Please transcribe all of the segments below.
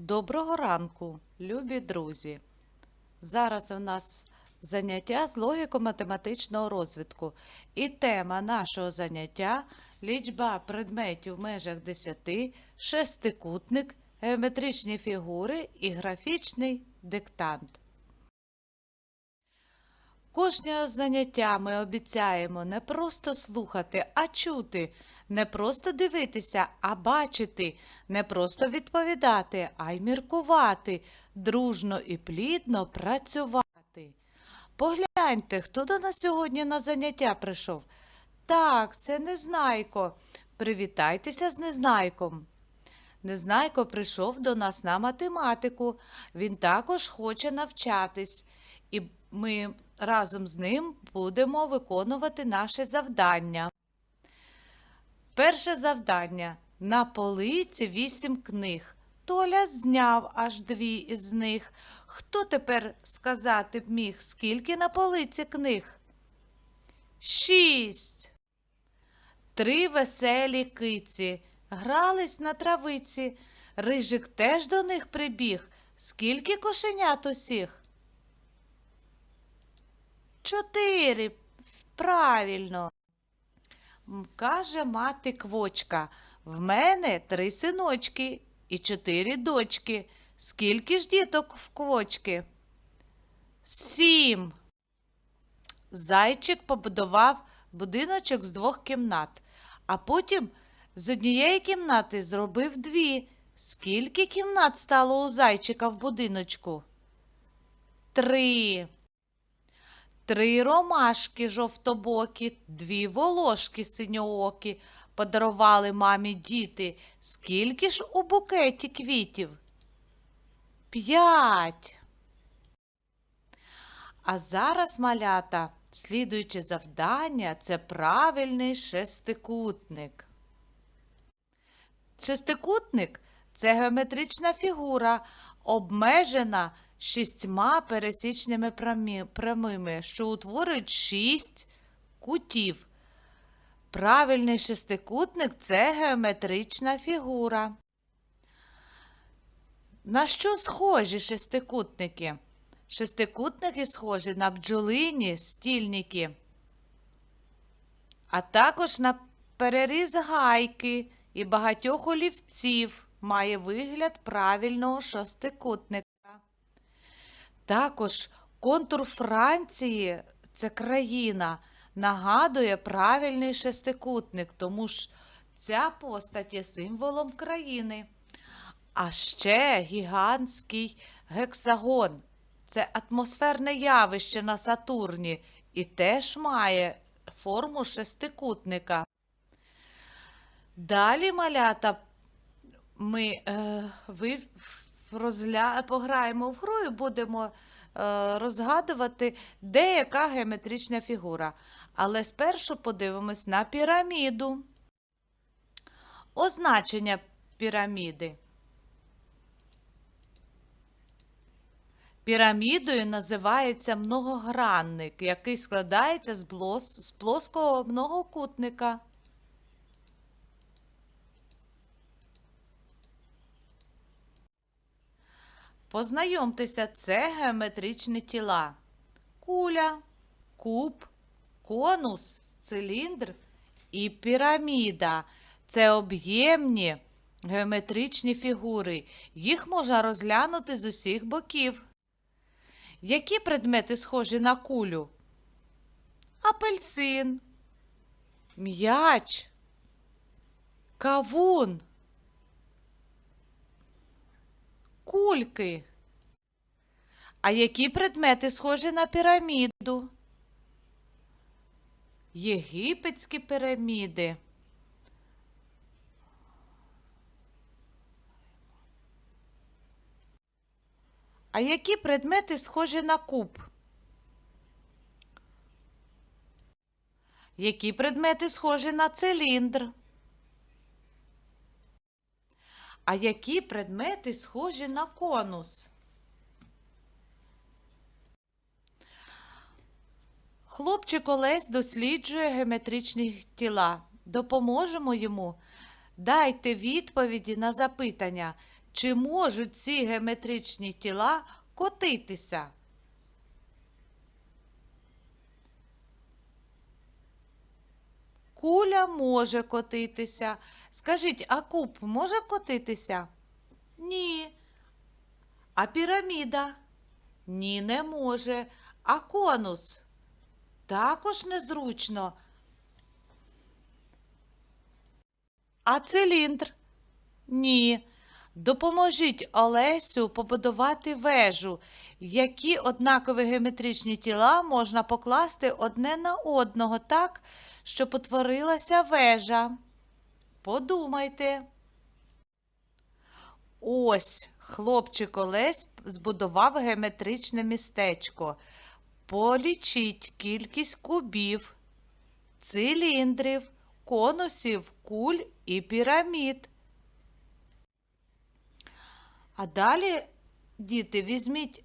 Доброго ранку, любі друзі! Зараз у нас заняття з логіко-математичного розвитку. І тема нашого заняття лічба предметів в межах 10, шестикутник, геометричні фігури і графічний диктант. Кожного заняття ми обіцяємо не просто слухати, а чути, не просто дивитися, а бачити, не просто відповідати, а й міркувати, дружно і плідно працювати. Погляньте, хто до нас сьогодні на заняття прийшов. Так, це Незнайко. Привітайтеся з Незнайком. Незнайко прийшов до нас на математику. Він також хоче навчатись, і ми разом з ним будемо виконувати наше завдання. Перше завдання. На полиці вісім книг. Толя зняв аж дві із них. Хто тепер сказати б міг, скільки на полиці книг? Шість. Три веселі киці грались на травиці. Рижик теж до них прибіг. Скільки кошенят усіх? Чотири. Правильно. Каже мати квочка. В мене три синочки і чотири дочки. Скільки ж діток в квочки? Сім. Зайчик побудував будиночок з двох кімнат, а потім з однієї кімнати зробив дві. Скільки кімнат стало у зайчика в будиночку? Три. Три ромашки жовтобокі, дві волошки синьоокі подарували мамі діти. Скільки ж у букеті квітів? П'ять. А зараз, малята, слідуюче завдання це правильний шестикутник. Шестикутник це геометрична фігура, обмежена шістьма пересічними прямими, що утворюють шість кутів. Правильний шестикутник це геометрична фігура. На що схожі шестикутники? Шестикутники схожі на бджолині стільники, а також на переріз гайки і багатьох олівців має вигляд правильного шестикутника. Також контур Франції, це країна, нагадує правильний шестикутник, тому ж ця постать є символом країни. А ще гігантський гексагон. Це атмосферне явище на Сатурні і теж має форму шестикутника. Далі, малята, ми е, ви розгля... пограємо в гру і будемо е, розгадувати, де яка геометрична фігура. Але спершу подивимось на піраміду. Означення піраміди. Пірамідою називається многогранник, який складається з, плоского многокутника. Познайомтеся, це геометричні тіла. Куля, куб, конус, циліндр і піраміда. Це об'ємні геометричні фігури. Їх можна розглянути з усіх боків. Які предмети схожі на кулю? Апельсин, м'яч, кавун, кульки. А які предмети схожі на піраміду? Єгипетські піраміди. А які предмети схожі на куб? Які предмети схожі на циліндр? А які предмети схожі на конус? Хлопчик Олесь досліджує геометричні тіла. Допоможемо йому. Дайте відповіді на запитання, Чи можуть ці геометричні тіла котитися? Куля може котитися. Скажіть, а куб може котитися? Ні. А піраміда? Ні, не може. А конус? Також незручно. А циліндр? Ні. Допоможіть Олесю побудувати вежу. Які однакові геометричні тіла можна покласти одне на одного так, щоб утворилася вежа? Подумайте. Ось хлопчик Олесь збудував геометричне містечко. Полічіть кількість кубів, циліндрів, конусів, куль і пірамід. А далі, діти, візьміть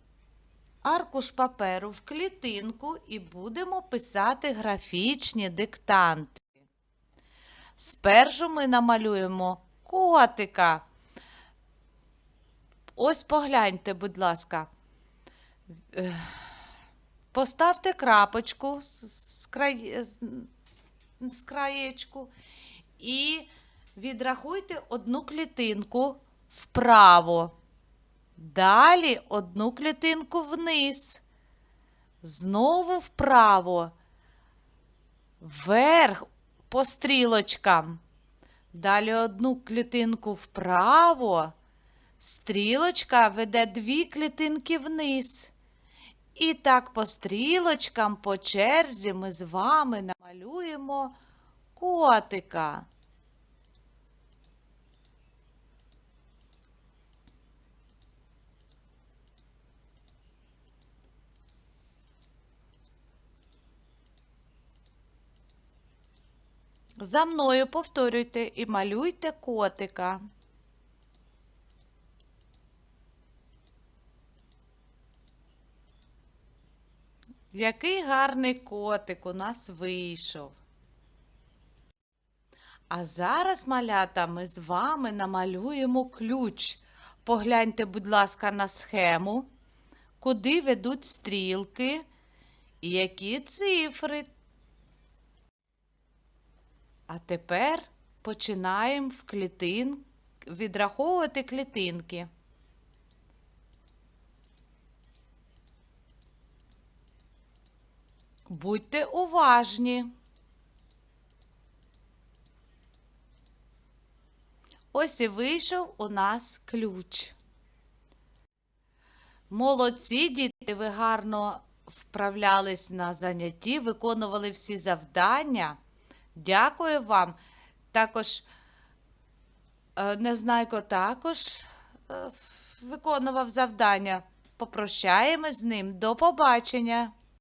аркуш паперу в клітинку і будемо писати графічні диктанти. Спершу ми намалюємо котика. Ось погляньте, будь ласка. Е, Поставте крапочку з, з, з краєчку і відрахуйте одну клітинку вправо. Далі одну клітинку вниз. Знову вправо. Вверх по стрілочкам. Далі одну клітинку вправо. Стрілочка веде дві клітинки вниз. І так по стрілочкам, по черзі ми з вами намалюємо котика. За мною повторюйте і малюйте котика. Який гарний котик у нас вийшов. А зараз, малята, ми з вами намалюємо ключ. Погляньте, будь ласка, на схему, куди ведуть стрілки і які цифри. А тепер починаємо в клітин... відраховувати клітинки. Будьте уважні. Ось і вийшов у нас ключ. Молодці діти, ви гарно вправлялись на занятті, виконували всі завдання. Дякую вам. Також е, Незнайко також е, виконував завдання. Попрощаємось з ним. До побачення.